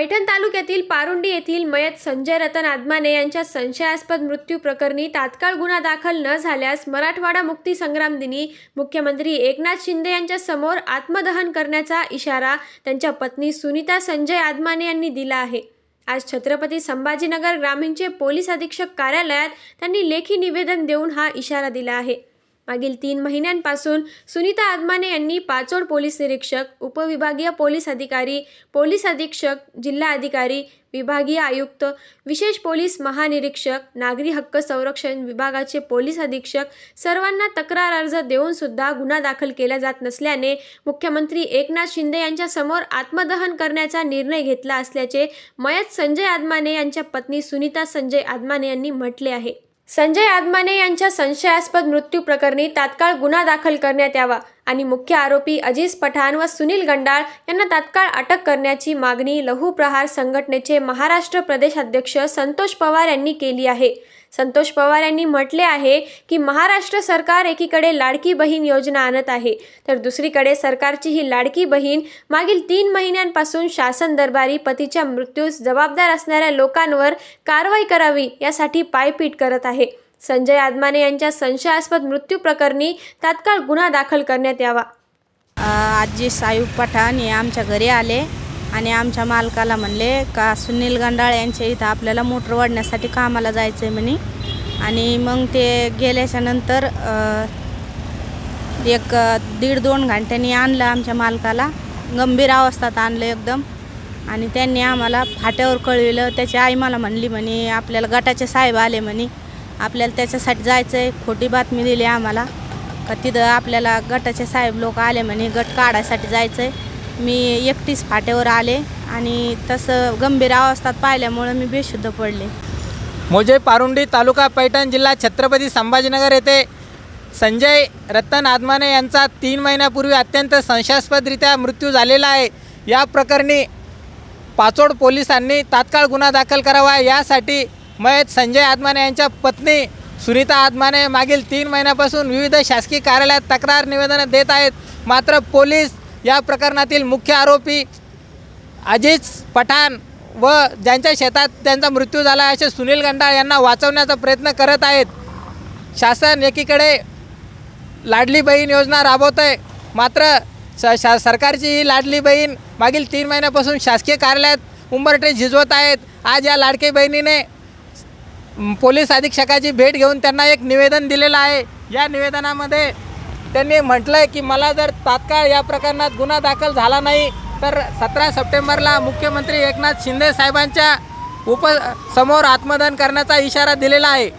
पैठण तालुक्यातील पारुंडी येथील मयत संजय रतन आदमाने यांच्या संशयास्पद मृत्यू प्रकरणी तात्काळ गुन्हा दाखल न झाल्यास मराठवाडा मुक्ती संग्राम दिनी मुख्यमंत्री एकनाथ शिंदे यांच्या समोर आत्मदहन करण्याचा इशारा त्यांच्या पत्नी सुनीता संजय आदमाने यांनी दिला आहे. आज छत्रपती संभाजीनगर ग्रामीणचे पोलीस अधीक्षक कार्यालयात त्यांनी लेखी निवेदन देऊन हा इशारा दिला आहे. मागील तीन महिन्यांपासून सुनीता आदमाने यांनी पाचोड पोलीस निरीक्षक उपविभागीय पोलीस अधिकारी पोलीस अधीक्षक जिल्हा अधिकारी विभागीय आयुक्त विशेष पोलीस महानिरीक्षक नागरी हक्क संरक्षण विभागाचे पोलीस अधीक्षक सर्वांना तक्रार अर्ज देऊन सुद्धा गुन्हा दाखल केला जात नसल्याने मुख्यमंत्री एकनाथ शिंदे यांच्या समोर आत्मदहन करण्याचा निर्णय घेतला असल्याचे मयत संजय आदमाने यांच्या पत्नी सुनीता संजय आदमाने यांनी म्हटले आहे. संजय आदमाने यांच्या संशयास्पद मृत्यू प्रकरणी तात्काळ गुन्हा दाखल करण्यात यावा. आणि मुख्य आरोपी अजीज पठाण व सुनील गंडाळ यांना तात्काळ अटक करण्याची मागणी लहू प्रहार संघटनेचे महाराष्ट्र प्रदेश अध्यक्ष संतोष पवार यांनी केली आहे. संतोष पवार यांनी म्हटले आहे की महाराष्ट्र सरकार एकीकडे लाडकी बहीण योजना आणत आहे तर दुसरीकडे सरकारची ही लाडकी बहीण मागील तीन महिन्यांपासून शासन दरबारी पतीच्या मृत्यूस जबाबदार असणाऱ्या लोकांवर कारवाई करावी यासाठी पायपीट करत आहे. संजय आदमाने यांच्या संशयास्पद मृत्यू प्रकरणी तात्काळ गुन्हा दाखल करण्यात यावा. आजी सायूब पठाण हे आमच्या घरी आले आणि आमच्या मालकाला म्हणले का सुनील गंडाळ यांच्या इथं आपल्याला मोटर वाढण्यासाठी कामाला जायचं आहे म्हणे. आणि मग ते गेल्याच्यानंतर एक दीड दोन घंट्यांनी आणलं आमच्या मालकाला. गंभीर अवस्थात आणलं एकदम. आणि त्यांनी आम्हाला फाट्यावर कळविलं. त्याची आई मला म्हणली म्हणे आपल्याला गटाचे साहेब आले म्हणे. आपल्याला त्याच्यासाठी जायचं आहे खोटी बातमी दिली आम्हाला. का तिथं आपल्याला गटाचे साहेब लोक आले म्हणे गट काढायसाठी जायचं आहे मी एकटीच फाट्यावर आले आणि तसं गंभीर अवस्थात पाहिल्यामुळं मी बेशुद्ध पडले. मोजे पारुंडी तालुका पैठण जिल्हा छत्रपती संभाजीनगर येथे संजय रतन आदमाने यांचा तीन महिन्यापूर्वी अत्यंत संशयास्पदरित्या मृत्यू झालेला आहे. या प्रकरणी पाचोड पोलिसांनी तात्काळ गुन्हा दाखल करावा. यासाठी मयत संजय आदमाने यांच्या पत्नी सुनीता आदमाने मागील तीन महिन्यापासून विविध शासकीय कार्यालयात तक्रार निवेदनं देत आहेत. मात्र पोलीस या प्रकरणातील मुख्य आरोपी अजीज पठाण व ज्यांच्या शेतात त्यांचा मृत्यू झाला असे सुनील गंडाळ यांना वाचवण्याचा प्रयत्न करत आहेत. शासन एकीकडे लाडली बहीण योजना राबवत आहे मात्र स शा सरकारची ही लाडली बहीण मागील तीन महिन्यापासून शासकीय कार्यालयात उंबरठे झिजवत आहेत. आज या लाडकी बहिणीने पोलीस अधीक्षकाची भेट घेऊन त्यांना एक निवेदन दिलेलं आहे. या निवेदनामध्ये त्यांनी म्हटलं आहे की मला जर तात्काळ या प्रकरणात गुन्हा दाखल झाला नाही तर सतरा सप्टेंबरला मुख्यमंत्री एकनाथ शिंदे साहेबांच्या उप समोर आत्मदान करण्याचा इशारा दिलेला आहे.